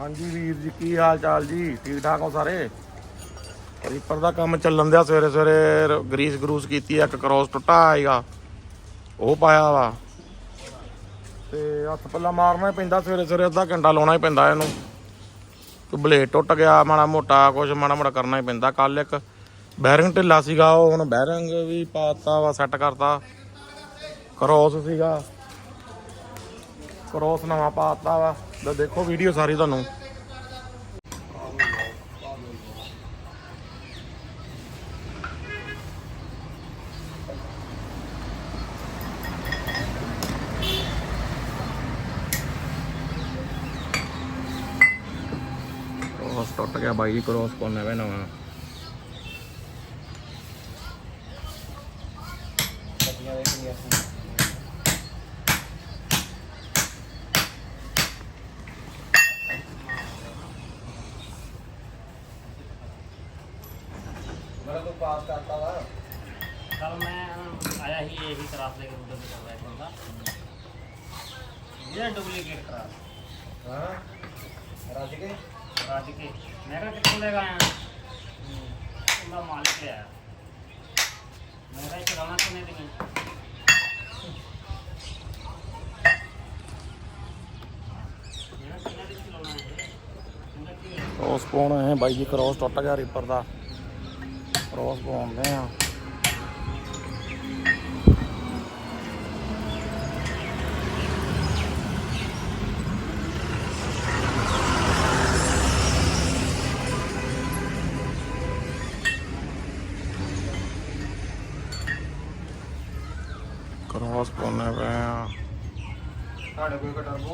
ਹਾਂਜੀ ਵੀਰ ਜੀ ਕੀ ਹਾਲ ਚਾਲ ਜੀ? ਠੀਕ ਠਾਕ ਹੋ ਸਾਰੇ? ਰੀਪਰ ਦਾ ਕੰਮ ਚੱਲਣ ਦਿਆ ਸਵੇਰੇ ਸਵੇਰੇ ਗਰੀਸ ਗਰੂਸ ਕੀਤੀ ਆ, ਇੱਕ ਕਰੋਸ ਟੁੱਟਾ ਆਏਗਾ। ਉਹ ਪਾਇਆ ਵਾ। ਤੇ ਹੱਥ ਪੱਲਾ ਮਾਰਨਾ ਹੀ ਪੈਂਦਾ ਸਵੇਰੇ ਸਵੇਰੇ ਅੱਧਾ ਘੰਟਾ ਲਾਉਣਾ ਹੀ ਪੈਂਦਾ ਇਹਨੂੰ। ਤੇ ਬਲੇਡ ਟੁੱਟ ਗਿਆ ਮਾੜਾ ਮੋਟਾ ਕੁਝ ਮਾੜਾ ਮੋਟਾ ਕਰਨਾ ਹੀ ਪੈਂਦਾ। ਕੱਲ ਇੱਕ ਬੈਰਿੰਗ ਢਿੱਲਾ ਸੀਗਾ ਉਹ ਹੁਣ ਬੈਰਿੰਗ ਵੀ ਪਾਤਾ ਵਾ ਸੈੱਟ ਕਰਤਾ। ਕਰੋਸ ਸੀਗਾ। ਕਰੋਸ ਨਵਾਂ ਪਾਤਾ ਵਾ। ਤੇ ਦੇਖੋ ਵੀਡੀਓ ਸਾਰੀ ਤੁਹਾਨੂੰ। ਕ੍ਰੋਸ ਟੁੱਟ ਗਿਆ ਬਾਈ ਜੀ, ਕ੍ਰੋਸ ਪਾਉਣਾ ਵੇ क्रास लेकर उधर से कर रहा है कौन सा ये डुप्लीकेट क्रास ਰੱਜ ਕੇ राज के मैं कहा कितने लेगा आया मैं मालिक ले आया मैं कहा चलाना तो नहीं देंगे मेरा कितना दिन चलाना है उनका क्यों है? ਕ੍ਰੋਸ ਪਾਉਣਾ ਹੈ ਬਾਈ ਜੀ ਕ੍ਰੋਸ ਟੁੱਟ ਗਿਆ ਰੀਪਰ ਦਾ ਕ੍ਰੋਸ ਪਾਉਂਦੇ ਆ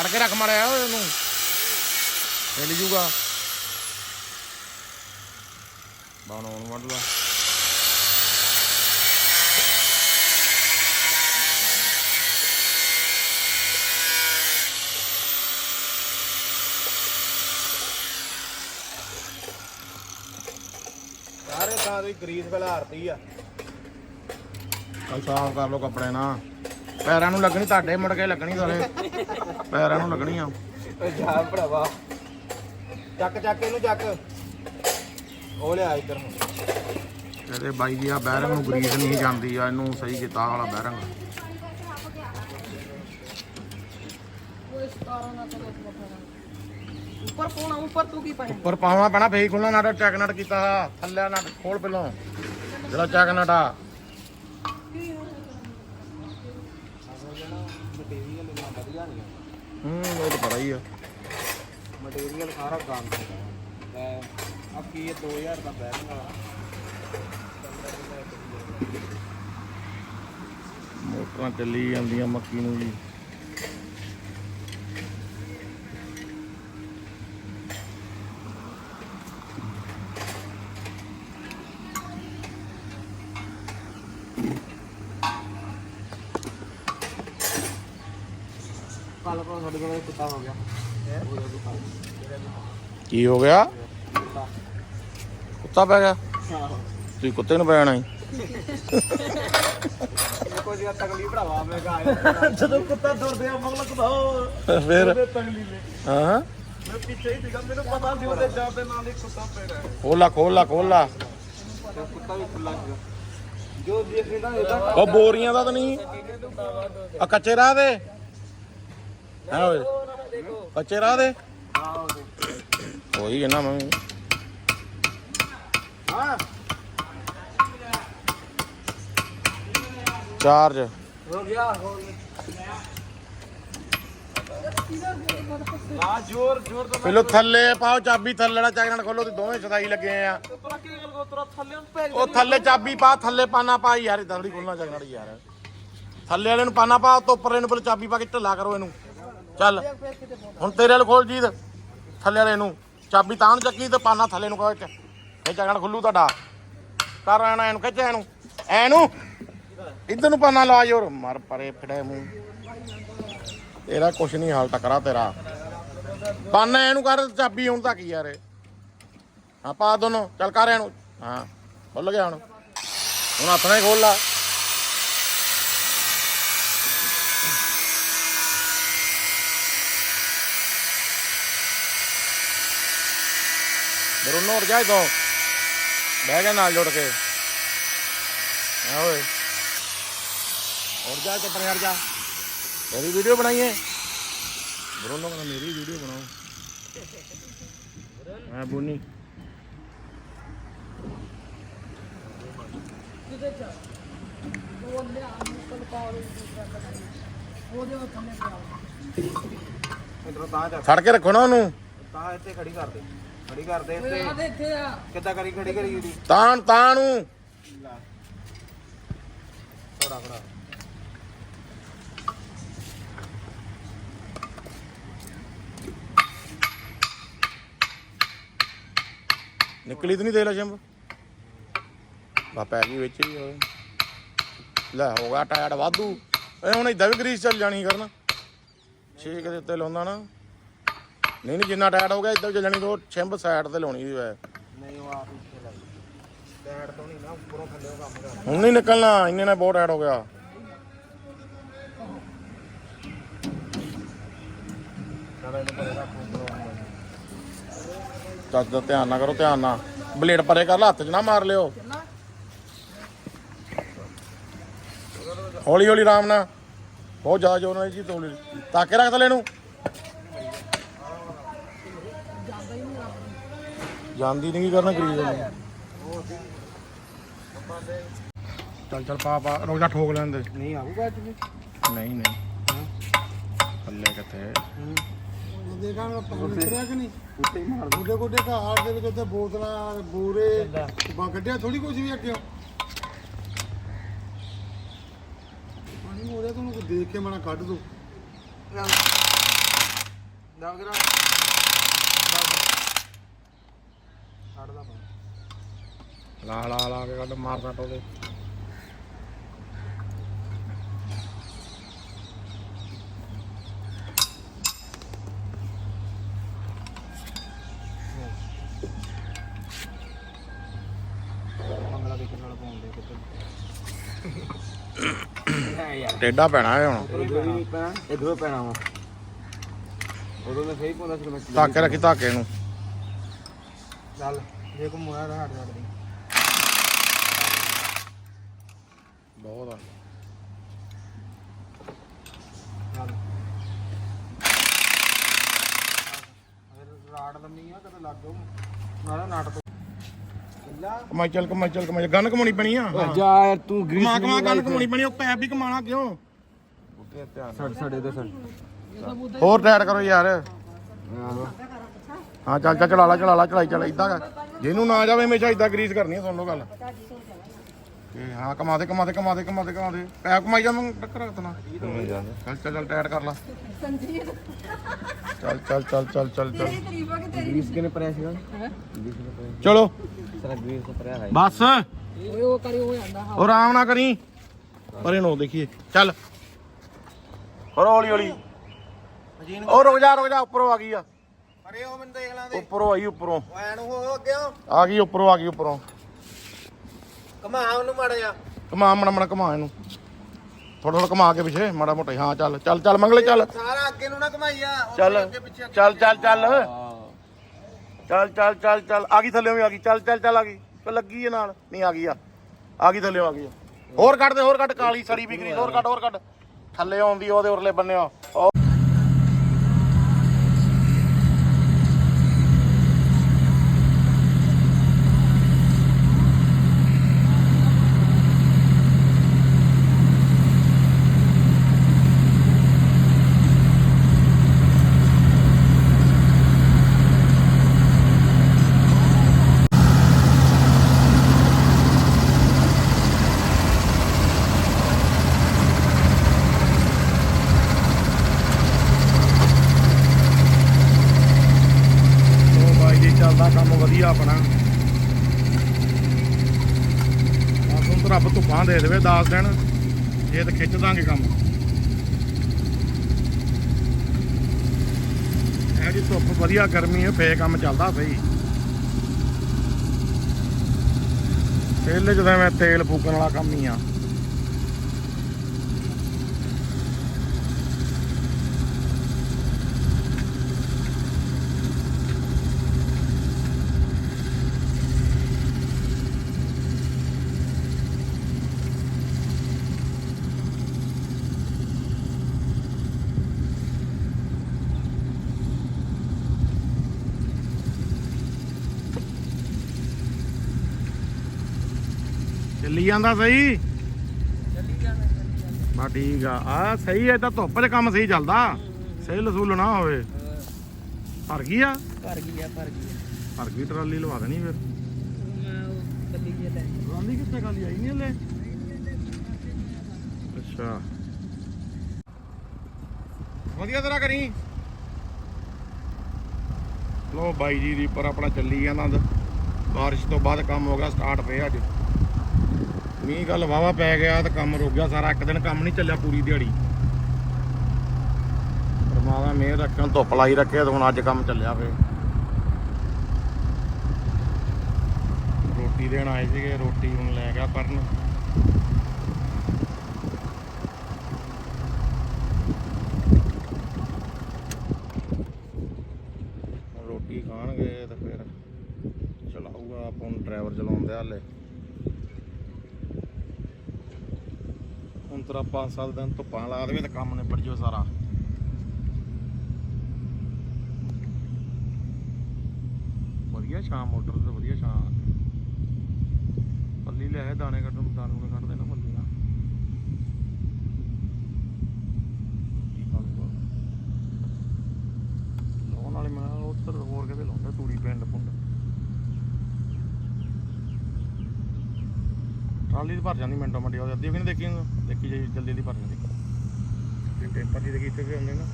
ਫੜ ਕੇ ਰੱਖ ਮੜਿਆ ਓਏ ਉਹਨੂੰ। ਹਿੱਲ ਜੂਗਾ। ਬਾਣੋਂ ਵੱਢ ਲਾ। ਸਾਰੇ ਥਾਂ ਦੀ ਗਰੀਸ ਬਲਾਰਤੀ ਆ। ਕੱਲ ਸਾਫ਼ ਕਰ ਲੋ ਕੱਪੜੇ ਨਾ। ਪੈਰਾਂ ਨੂੰ ਲੱਗਣੀ, ਤੁਹਾਡੇ ਮੁੜ ਕੇ ਲੱਗਣੀ ਸਾਰੇ। ਪੈਰਾਂ ਨੂੰ ਲੱਗਣੀ ਆ ਓ ਜਾ ਭਰਾਵਾ। ਚੱਕ ਚੱਕ ਇਹਨੂੰ ਚੱਕ। ਉਹ ਲਿਆ ਇੱਧਰ ਹੁਣ ਇਹਦੇ ਬਾਈ ਜੀ ਆ ਬੈਰੰਗ ਨੂੰ ਗਰੀਸ ਨਹੀਂ ਜਾਂਦੀ ਆ ਇਹਨੂੰ ਸਹੀ ਕੀਤਾ ਵਾਲਾ ਬੈਰੰਗ। ਉੱਪਰ ਪਾਉਣਾ ਉੱਪਰ ਤੂੰ ਕੀ ਪਾਇਆ? ਉੱਪਰ ਪਾਉਣਾ ਪੈਣਾ ਫੇਰ ਖੁੱਲਣਾ ਨਾ ਚੱਕ ਨਟ ਕੀਤਾ ਥੱਲੇ ਨਾ ਖੋਲ ਪਹਿਲਾਂ। ਜਿਹੜਾ ਚੱਕ ਨਟ ਆ। ਹੂੰ ਉਹ ਤਾਂ ਪਤਾ ਹੀ ਆ। ਮਟੀਰੀਅਲ ਸਾਰਾ ਗੰਦ ਲੈ ਆ ਕੀ ਇਹ 2000 ਦਾ ਬੈਗ ਵਾਲਾ ਮੋਟਰਾਂ ਚੱਲੀ ਜਾਂਦੀਆਂ ਮੱਕੀ ਨੂੰ ਜੀ। ਕੋਲ ਕੁੱਤਾ ਹੋ ਗਿਆ। ਕੀ ਹੋ ਗਿਆ? ਕੁੱਤਾ। ਪੈ ਗਿਆ? ਤੁਸੀਂ ਕੁੱਤੇ ਨੂੰ ਪੈਣਾ ਹੀ। ਕੋਈ ਜਿਹਾ ਤਕਲੀਫ ਭਰਾਵਾ ਮੈਂ ਕਹਾ ਜਦੋਂ ਕੁੱਤਾ ਦੌੜਦੇ ਆ ਮਗਲ ਕੁੱਤਾ ਫਿਰ? ਤਕਲੀਫ ਹਾਂ ਹਾਂ। ਮੈਂ ਪਿੱਛੇ ਹੀ ਸੀਗਾ ਮੈਨੂੰ ਪਤਾ ਸੀ ਉਹਦੇ ਜਾਂ ਦੇ ਨਾਲ ਹੀ ਕੁੱਤਾ ਪੈਣਾ ਖੋਲਾ ਖੋਲਾ ਖੋਲਾ ਤੇ ਕੁੱਤਾ ਵੀ ਖੁੱਲਾ ਸੀਗਾ। ਜੋ ਦੇਖਦਾ ਇਹਦਾ ਉਹ ਬੋਰੀਆਂ ਦਾ ਤਾਂ ਨਹੀਂ। ਆ ਕੱਚੇ ਰਾਹ ਦੇ। ਹੈ ਓਏ। ਕੱਚੇ ਰਾਹ ਦੇ। ਕੋਈ ਹੋਈ ਮੈਂ ਹਾਂ ਚਾਰਜ। ਹੋ ਗਿਆ ਹੋ ਆ ਜ਼ੋਰ ਜ਼ੋਰ ਤੋਂ ਪਹਿਲੋ ਥੱਲੇ ਪਾਓ, ਚਾਬੀ ਥੱਲੇ ਵਾਲਾ ਚੱਕ ਨਾਲ ਖੋਲੋ ਤੇ ਦੋਵੇਂ ਸਦਾਈ ਲੱਗੇ ਆ। ਉਹ ਥੱਲੇ ਚਾਬੀ ਪਾ, ਥੱਲੇ ਪਾਣਾ ਪਾ ਯਾਰ ਇਦਾਂ ਥੋੜੀ ਖੋਲਣਾ ਚੱਕ ਨਾਲ ਯਾਰ। ਥੱਲੇ ਵਾਲੇ ਨੂੰ ਪਾਣਾ ਪਾ ਤੋਂ ਉੱਪਰਲੇ ਨੂੰ ਪਹਿਲਾਂ ਚਾਬੀ ਪਾ ਕੇ ਢਿੱਲਾ ਕਰੋ ਇਹਨੂੰ। ਚੱਲ, ਹੁਣ ਤੇਰੇ ਵਾਲ ਖੋਲ ਜੀਤ, ਥੱਲੇ ਵਾਲੇ ਨੂੰ। ਚਾਬੀ ਤਾਂ ਨੂੰ ਚੱਕੀ ਤੇ ਪਾਨਾ ਥੱਲੇ ਨੂੰ ਖੋਲ ਚ ਇਹ ਚੱਕਣ ਖੁੱਲੂ ਤੁਹਾਡਾ। ਕਰ ਐਨੂੰ ਐਨੂੰ ਖਿੱਚ ਐਨੂੰ। ਐਨੂੰ। ਇੱਧਰ ਨੂੰ ਪਾਨਾ ਲਾ ਜੋਰ ਮਰ ਪਰੇ ਫੜੇ ਮੂੰਹ। ਤੇਰਾ ਕੁਛ ਨਹੀਂ ਹਾਲ ਟਕਰਾ ਤੇਰਾ। ਪਾਨਾ ਐਨੂੰ ਕਰ, ਚਾਬੀ ਹੁਣ ਤੱਕ ਯਾਰ ਇਹ। ਹਾਂ, ਪਾ ਦੋਨੋਂ। ਚੱਲ ਕਰ ਐਨੂੰ। ਹਾਂ, ਖੁੱਲ ਗਿਆ ਹੁਣ। ਹੁਣ ਹੱਥ ਨਾਲ ਹੀ ਖੋਲ ਲਾ। ਬਰੂਨੋ ਉੱਠ ਜਾ ਇਥੋਂ ਬਹਿ ਗਿਆ ਨਾਲ ਜੁੜ ਕੇ ਆ ਓਏ ਉੱਠ ਜਾ ਇੱਥੋਂ ਪਰ ਹਟ ਜਾ ਮੇਰੀ ਵੀਡੀਓ ਬਣਾਈਏ ਬਰੂਨੋ ਕਹਿੰਦਾ ਮੇਰੀ ਵੀਡੀਓ ਬਣਾਓ ਹਾਂ ਬੁੰਨੀ ਇਧਰੋਂ ਤਾਂ ਚੱਕ ਫੜ ਕੇ ਰੱਖੋ ਨਾ ਉਹਨੂੰ ਤਾਂ ਇੱਥੇ ਖੜੀ ਕਰ ਦੇ ਖੜੀ ਕਰ ਦੇ ਇੱਥੇ। ਆ ਦੇ ਇੱਥੇ ਆ। ਕਿੱਦਾਂ ਕਰੀ ਖੜੀ ਕਰੀ ਇਹਦੀ ਤਾਂ ਤਾਂ ਨੂੰ ਥੋੜਾ ਥੋੜਾ ਨਿਕਲੀ ਤਾਂ ਨਹੀਂ ਦੇ ਲਾ ਸ਼ੰਭ। ਬਾ ਪੈ ਗਈ ਵਿੱਚ ਹੀ ਓਏ। ਲੈ ਹੋ ਗਿਆ ਟਾਇਰ ਵਾਧੂ। ਇਹ ਹੁਣ ਇਦਾਂ ਵੀ ਗਰੀਸ ਚੱਲ ਜਾਣੀ ਕਰਨਾ। ਛੇ ਦੇ ਉੱਤੇ ਲਾਉਂਦਾ ਨਾ। ਨਹੀਂ ਨਹੀਂ ਜਿੰਨਾ ਟਾਇਰ ਹੋ ਗਿਆ ਇਦਾਂ ਚੱਲ ਜਾਣੀ ਤੋਂ ਛਿੰਬ ਸਾਈਡ ਤੇ ਲਾਉਣੀ ਦੀ ਵੈ ਨਹੀਂ ਉਹ ਆਪ ਇੱਥੇ ਲੱਗ ਡੈਡ ਤੋਂ ਨਹੀਂ ਨਾ ਉੱਪਰੋਂ ਥੱਲੇ ਕੰਮ ਕਰ ਹੁਣ ਨਹੀਂ ਨਿਕਲਣਾ ਇੰਨੇ ਨਾਲ ਬਹੁਤ ਟਾਇਰ ਹੋ ਗਿਆ। ਇਹਨੂੰ ਚੱਜ ਦਾ ਧਿਆਨ ਨਾ ਕਰੋ ਧਿਆਨ ਨਾਲ। ਬਲੇਡ ਪਰੇ ਕਰ ਲਾ ਹੱਥ 'ਚ ਨਾ ਮਾਰ ਲਿਓ। ਹੌਲੀ ਹੌਲੀ ਆਰਾਮ ਨਾਲ। ਬਹੁਤ ਜ਼ਿਆਦਾ ਜ਼ੋਰ ਨਾਲ ਜੀ ਤੋਲੀ ਤਾਕੇ ਰੱਖ ਥਲੇ ਨੂੰ। ਜਾਂਦੀ ਨਹੀਂ ਕੀ ਕਰਨਾ ਗਰੀਬ ਨੂੰ ਚੱਲ ਚੱਲ ਪਾ ਪਾ ਰੋਜਾ ਠੋਕ ਲੈਂਦੇ ਨਹੀਂ ਆਊਗਾ ਅੱਜ ਵੀ। ਨਹੀਂ ਨਹੀਂ। ਥੱਲੇ ਕਿੱਥੇ? ਦੇਖਾਂ ਪਾਣੀ ਉਤਰਿਆ ਕਿ ਨਹੀਂ। ਉੱਤੇ ਹੀ ਮਾਰ ਗੋਡੇ ਗੋਡੇ ਘਾੜ ਦੇ ਵਿੱਚ ਉੱਤੇ ਬੋਤਲਾਂ ਬੂਰੇ ਬਾ ਕੱਢਿਆ ਥੋੜੀ ਕੁਝ ਵੀ ਅੱਗੇ। ਪਾਣੀ ਮੋੜਿਆ ਤੁਹਾਨੂੰ ਦੇਖ ਕੇ ਮਣਾ ਕੱਢ ਦੋ। ਲਾ ਲਾ ਲਾ ਕੇ ਕੱਢ ਮਾਰ ਸੱਟ ਉਹਦੇ। ਮੰਗਲਾ ਦੇਖਣ ਨਾਲ ਪਾਉਂਦੇ ਕਿਤੇ। ਹੈ ਯਾਰ। ਟੇਡਾ ਪੈਣਾ ਹੈ ਹੁਣ। ਇਧਰੋਂ ਵੀ ਪੈਣਾ ਇਧਰੋਂ ਪੈਣਾ ਵਾ। ਉਦੋਂ ਮੈਂ ਸਹੀ ਪਾਉਂਦਾ ਸੀ ਮੈਂ ਧਾਕੇ ਰੱਖੀ ਧਾਕੇ ਨੂੰ। ਚੱਲ ਜੇ ਕੋ ਮੋਇਆ ਤਾਂ ਹਟ ਜਾਂਦੀ ਬਹੁਤ ਆ। ਚੱਲ। ਅਗਰ ਰਾੜ ਲੰਮੀ ਆ ਕਦੇ ਲੱਗ ਜਾਊ। ਨਾਲੇ ਨਾਟ ਤੋਂ। ਕਿੱਲਾ ਕਮਾਈ ਚੱਲ ਕਮਾਈ ਚੱਲ ਕਮਾਈ। ਗੰਨ ਕਮਾਉਣੀ ਪੈਣੀ ਆ। ਜਾ ਯਾਰ ਤੂੰ ਕਮਾ ਕਮਾ ਗੰਨ ਕਮਾਉਣੀ ਪੈਣੀ ਉਹ ਪੈਪ ਵੀ ਕਮਾਣਾ ਕਿਉਂ? ਛੱਡ ਛੱਡੇ ਦੇ। ਛੱਡ ਹੋਰ ਟਾਇਰ ਕਰੋ ਯਾਰ। ਹਾਂ ਚੱਲ ਚੱਲ ਚਲਾ ਲਾ ਚਲਾ ਲਾ ਚਲਾਈ ਚੱਲ ਇਦਾਂ ਕਰ। ਜਿਹਨੂੰ ਨਾ ਜਾਵੇ ਹਮੇਸ਼ਾ ਇਦਾਂ ਗਰੀਸ ਕਰਨੀ ਆ, ਸੁਣ ਲਓ ਗੱਲ। ਤੇ ਹਾਂ ਕਮਾ ਦੇ ਕਮਾ ਦੇ ਕਮਾ ਦੇ ਕਮਾ ਦੇ ਕਮਾ ਦੇ। ਪੈਪ ਕਮਾਈ ਜਾ ਮੈਂ ਟੱਕਰ ਰੱਖਣਾ ਚੱਲ ਚੱਲ ਚੱਲ ਟਾਇਰ ਕਰ ਲਾ। ਸੰਜੀਤ ਚੱਲ ਚੱਲ ਚੱਲ ਚੱਲ ਚੱਲ ਚੱਲ। ਤੇਰੀ ਤਾਰੀਫ ਆ ਕਿ ਤੇਰੀ ਗ੍ਰੀਸ ਕਿਨੇ ਪਰਿਆ ਸੀਗਾ? ਚਲੋ। ਸਾਰਾ ਗ੍ਰੀਸ ਤੋਂ ਪਰਿਆ ਹੈ ਬਸ। ਓਏ ਉਹ ਕਰੀ ਹੋ ਜਾਂਦਾ ਹਾਂ। ਉਹ ਆਰਾਮ ਨਾ ਕਰੀ। ਪਰੇ ਨੂੰ ਦੇਖੀਏ। ਚੱਲ। ਹੋਰ ਹੌਲੀ ਹੌਲੀ ਉਹ ਰੁਕ ਜਾ ਰੁਕ ਜਾ ਉੱਪਰੋਂ ਆ ਗਈ ਆ। ਅਰੇ ਉਹ ਮੈਨੂੰ ਦੇਖ ਲਾਂਦੇ ਉੱਪਰੋਂ ਆਈ ਉੱਪਰੋਂ। ਐਨ ਆ ਗਈ ਉੱਪਰੋਂ ਆ ਗਈ ਉੱਪਰੋਂ। ਕਮਾ ਉਹਨੂੰ ਮਾੜਾ ਜਾ ਕਮਾ ਮੜਾ ਮੜਾ ਕਮਾ ਇਹਨੂੰ। ਥੋੜਾ ਥੋੜਾ ਕਮਾ ਕੇ ਪਿੱਛੇ ਮਾੜਾ ਮੋਟਾ ਹਾਂ। ਚੱਲ ਚੱਲ ਚੱਲ ਮੰਗਲੇ ਚੱਲ। ਸਾਰਾ ਅੱਗੇ ਨੂੰ ਨਾ ਕਮਾਈ ਆ ਉਹ ਚੱਲ ਅੱਗੇ ਪਿੱਛੇ ਚੱਲ ਚੱਲ ਚੱਲ। ਚੱਲ ਚੱਲ ਚੱਲ ਚੱਲ। ਆ ਗਈ ਥੱਲੇ ਵੀ ਆ ਗਈ। ਚੱਲ ਚੱਲ ਚੱਲ ਆ ਗਈ। ਤੇ ਲੱਗੀ ਹੈ ਨਾਲ। ਨਹੀਂ ਆ ਗਈ ਆ। ਆ ਗਈ ਥੱਲੇ ਆ ਗਈ ਆ। ਹੋਰ ਕੱਢ ਦੇ ਹੋਰ ਕੱਢ। ਕਾਲੀ ਸੜੀ ਵੀ ਗਰੀ ਹੋਰ ਕੱਢ ਹੋਰ ਕੱਢ। ਥੱਲੇ ਆਉਂਦੀ ਉਹਦੇ ਉਰਲੇ ਬੰਨੇ ਆ ਉਹ ਦੇ ਦੇਵੇ 10 ਦਿਨ ਇਹ ਤਾਂ ਖਿੱਚ ਦਾਂਗੇ ਕੰਮ। ਇਹ ਜੀ ਧੁੱਪ ਵਧੀਆ ਗਰਮੀ ਹੈ ਫੇ ਕੰਮ ਚੱਲਦਾ ਸਹੀ। ਪਹਿਲੇ ਜਦੋਂ ਮੈਂ ਤੇਲ ਫੂਕਣ ਵਾਲਾ ਕੰਮ ਹੀ ਆ। ਚੱਲੀ ਜਾਂਦਾ ਸਹੀ? ਚੱਲੀ ਜਾਣਾ ਬਾ ਠੀਕ ਆ। ਆ ਸਹੀ ਐ ਤਾਂ ਧੁੱਪ 'ਚ ਕੰਮ ਸਹੀ ਚੱਲਦਾ। ਸਹੀ ਲਸੂਲ ਨਾ ਹੋਵੇ। ਭਰ ਗਈ ਆ? ਭਰ ਗਈ ਆ ਭਰ ਗਈ ਭਰ ਗਈ ਟਰਾਲੀ ਲਵਾ ਦੇਣੀ ਫਿਰ। ਮੈਂ ਉਹ ਬੱਲੀ ਜੀ ਲੈ ਟਰਾਲੀ ਕਿੱਥੇ ਖਾਲੀ ਆਈ ਨਹੀਂ ਹਲੇ? ਅੱਛਾ। ਵਧੀਆ ਤਰ੍ਹਾਂ ਕਰੀ ਲੋ ਬਾਈ ਜੀ ਦੀ ਪਰ ਆਪਣਾ ਚੱਲੀ ਜਾਂਦਾ ਬਾਰਿਸ਼ ਤੋਂ ਬਾਅਦ ਕੰਮ ਹੋ ਗਿਆ ਸਟਾਰਟ ਫੇ ਅੱਜ। ਮੀਂਹ ਗੱਲ ਵਾਵਾ ਪੈ ਗਿਆ ਤੇ ਕੰਮ ਰੁਕ ਗਿਆ ਸਾਰਾ। ਇੱਕ ਦਿਨ ਕੰਮ ਨਹੀਂ ਚੱਲਿਆ ਪੂਰੀ ਦਿਹਾੜੀ। ਪਰਮਾਤਮਾ ਮਿਹਰ ਰੱਖਿਆ ਧੁੱਪ ਲਾਈ ਰੱਖਿਆ ਤੇ ਹੁਣ ਅੱਜ ਕੰਮ ਚੱਲਿਆ ਫੇ ਰੋਟੀ ਦੇਣ ਆਏ ਸੀਗੇ, ਰੋਟੀ ਹੁਣ ਲੈ ਗਿਆ ਕਰਨ ਰੋਟੀ ਖਾਣਗੇ ਤੇ ਫਿਰ ਚਲਾਊਗਾ, ਆਪਾਂ ਹੁਣ ਡਰਾਈਵਰ ਚਲਾਉਂਦੇ ਹਾਲੇ। ਹੁਣ ਤਰਾ 5-7 ਦਿਨ ਧੁੱਪਾਂ ਲਾ ਦੇਵੇ ਤਾਂ ਕੰਮ ਨਿਬੜ ਜਾਓ ਸਾਰਾ। ਵਧੀਆ ਛਾਂ ਮੋਟਰ ਤੇ ਵਧੀਆ ਛਾਂ। ਪੱਲੀ ਲਿਆਏ ਦਾਣੇ ਕੱਢਣ ਦਾਣੇ ਨੂੰ ਕੱਢਦੇ ਨਾ ਪੱਲੀ ਨਾਲ। ਕੀ ਲਾਉਣ ਵਾਲੇ ਮੈਂ ਉੱਧਰ ਹੋਰ ਕਿਤੇ ਲਾਉਂਦਾ ਤੂੜੀ ਪਿੰਡ ਪੁੰਡ ਟਰਾਲੀ ਦੀ ਭਰ ਜਾਂਦੀ ਮਿੰਟੋ ਮਿੰਟੀ, ਉਹਦੀ ਅੱਧੀ ਵੀ ਨਹੀਂ ਦੇਖੀ ਉਹਨੂੰ। ਦੇਖੀ ਜਾਈ, ਜਲਦੀ ਜਲਦੀ ਭਰ ਜਾਂਦੀ ਤੇ ਟੇਪਰ ਦੀ ਦੇਖੀ ਇੱਥੇ ਵੀ ਹੁੰਦੇ ਨਾ